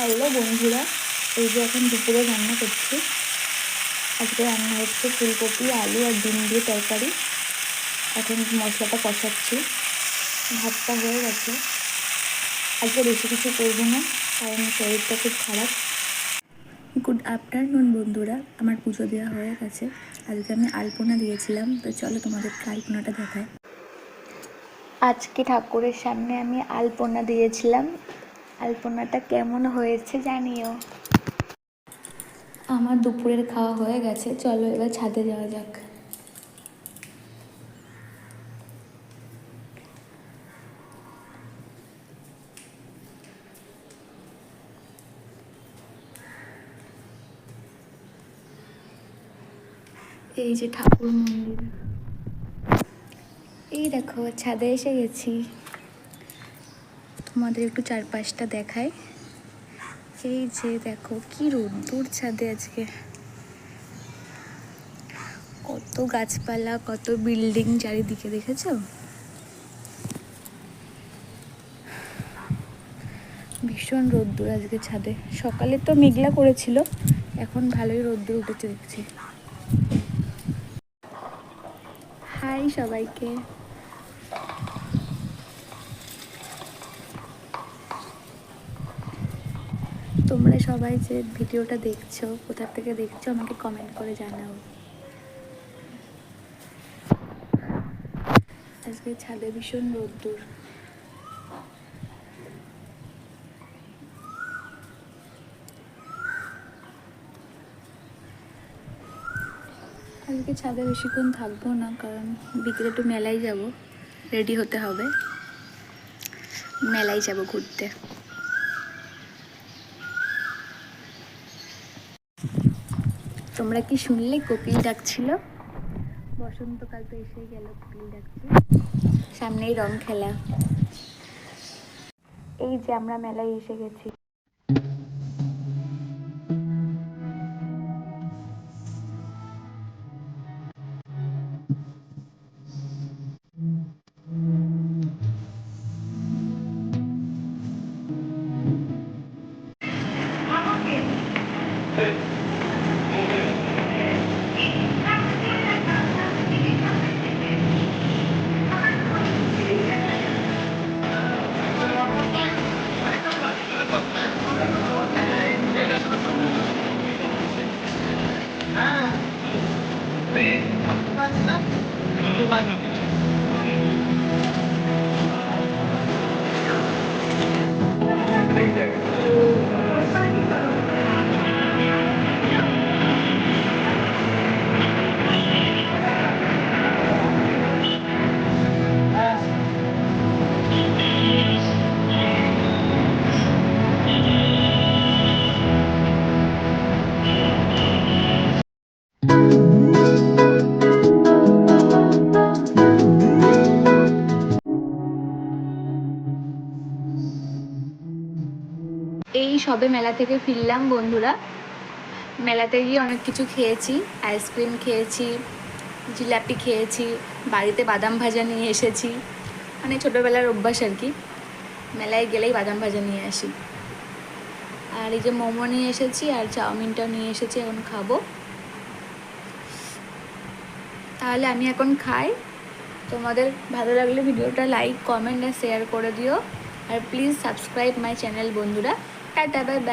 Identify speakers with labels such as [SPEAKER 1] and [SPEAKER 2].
[SPEAKER 1] Hello বন্ধুরা, এই যে এখন দুপুরে রান্না করছি। আজকে রান্না হচ্ছে ফুলকপি, আলু আর ডিম দিয়ে তরকারি। এখন মশলাটা কষাচ্ছি। ভাতটা হয়ে গেছে। আজকে বেশি কিছু করব না, কারণ শরীরটা খুব খারাপ। গুড আফটারনুন বন্ধুরা, আমার পুজো দেওয়া হয়ে গেছে। আজকে আমি আলপনা দিয়েছিলাম, তো চলো তোমাদেরকে আলপনাটা দেখায় আজকে ঠাকুরের সামনে আমি আলপনা দিয়েছিলাম। আলপনাটা কেমন হয়েছে জানিও। আমার দুপুরের খাওয়া হয়ে গেছে, চলো এবার ছাদে যাওয়া যাক। এই যে ঠাকুর মন্দির। এই দেখো, ছাদে এসে গেছি। তোমাদের একটু চারপাশটা দেখায় এই যে দেখো, কি রোদ্দুর ছাদে আজকে। কত গাছপালা, কত বিল্ডিং চারিদিকে, দেখেছ? ভীষণ রোদ্দুর আজকে ছাদে। সকালে তো মেঘলা করেছিল, এখন ভালোই রোদ্দুর উঠেছে, দেখছি। হাই সবাইকে। তোমরা সবাই যে ভিডিওটা দেখছ কোথা থেকে দেখছ, আমাকে কমেন্ট করে জানাও। আজকে ছাদে ভীষণ রোদ্দুর। আজকে ছাদে বেশিক্ষণ থাকব না, কারণ বিকেলে একটু মেলায় যাব, রেডি হতে হবে। মেলায় যাব ঘুরতে। তোমরা কি শুনলে? কোকিল ডাকছিল। বসন্তকাল তো এসে গেল, কোকিল ডাকছে। সামনেই রং খেলা। এই যে আমরা মেলায় এসে গেছি। 응? 궁금하네. সবে মেলা থেকে ফিরলাম বন্ধুরা। মেলাতে গিয়ে অনেক কিছু খেয়েছি আইসক্রিম খেয়েছি, জিলাপি খেয়েছি, বাড়িতে বাদাম ভাজা নিয়ে এসেছি। মানে ছোটোবেলার অভ্যাস আর কি। মেলায় গেলেই বাদাম ভাজা নিয়ে আসি। আর এই যে মোমো নিয়ে এসেছি আর চাউমিনটাও নিয়ে এসেছি, এখন খাব। তাহলে আমি এখন খাই। তোমাদের ভালো লাগলে ভিডিওটা লাইক কমেন্ট আর শেয়ার করে দিও। আর প্লিজ সাবস্ক্রাইব মাই চ্যানেল বন্ধুরা। Tata, bye bye.